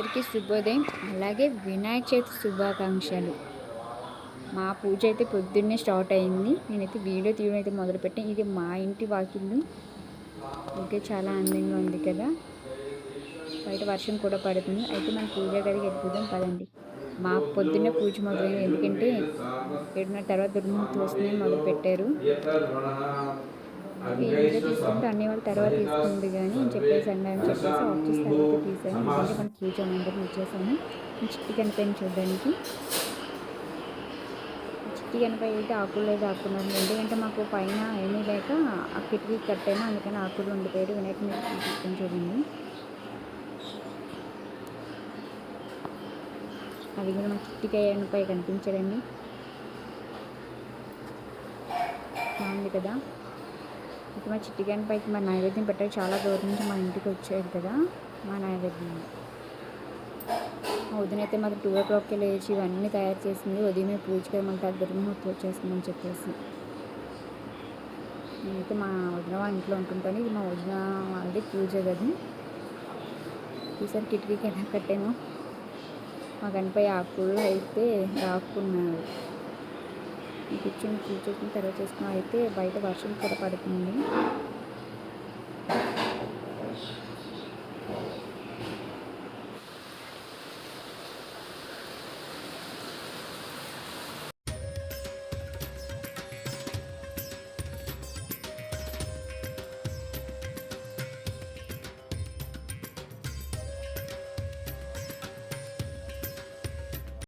అందరికీ శుభోదయం. అలాగే వినాయక చవితి శుభాకాంక్షలు. మా పూజ అయితే పొద్దున్నే స్టార్ట్ అయింది. నేనైతే వీడియో తీయడం అయితే మొదలుపెట్టాను. ఇది మా ఇంటి వాకిళ్ళు. ఓకే చాలా అందంగా ఉంది కదా. బయట వర్షం కూడా పడుతుంది. అయితే మన పూజ గదికి వెళ్ళిపోదాం పదండి. మా పొద్దున్నే పూజ మొదలైంది. ఎందుకంటే ఏడున్నర తర్వాత దుర్మూర్తి వస్తున్నాయి మొదలు పెట్టారు అన్ని వాళ్ళ తర్వాత తీసుకుంది కానీ అని చెప్పేసి అన్నారని చెప్పేసి ఆఫ్ చేసి తర్వాత తీసాను ఎందుకంటే మన పూజ మందిరం వచ్చేసాను చిట్టి కనిపోయింది చూడడానికి. చిట్టి కనిపోయి అయితే ఆకులు అయితే ఆకున్నారు ఎందుకంటే మాకు పైన ఏమీ లేక ఆ కిటికీ కట్టాను? అందుకని ఆకులు ఉండిపోయారు వినాయకుని తీసుకొని చూడండి. అది కూడా మా చిట్టికాయపై కనిపించడండి బాగుంది కదా? ఇక మా చిట్టికాయని పైకి మా నైవేద్యం పెట్టారు చాలా దూరం నుంచి మా ఇంటికి వచ్చారు కదా మా నైవేద్యం. ఉదయం వదిన అయితే మాకు టూ ఓ క్లాక్కి లేచి ఇవన్నీ తయారు చేసింది. ఉదయమే పూజకి మళ్ళీ దగ్గర వచ్చేస్తుందని చెప్పేసి. నేనైతే మా వదిన వాళ్ళ ఇంట్లో ఉంటుంటాను. ఇది మా వదిన వాళ్ళది పూజ గది. ఈసారి కిటికీకి ఎలా కట్టాను మా గనిపై ఆకుల్లో అయితే రాకున్నారు. కూర్చొని పూజ చేసిన తర్వాత చేసిన అయితే బయట వర్షం కూడా పడుతుంది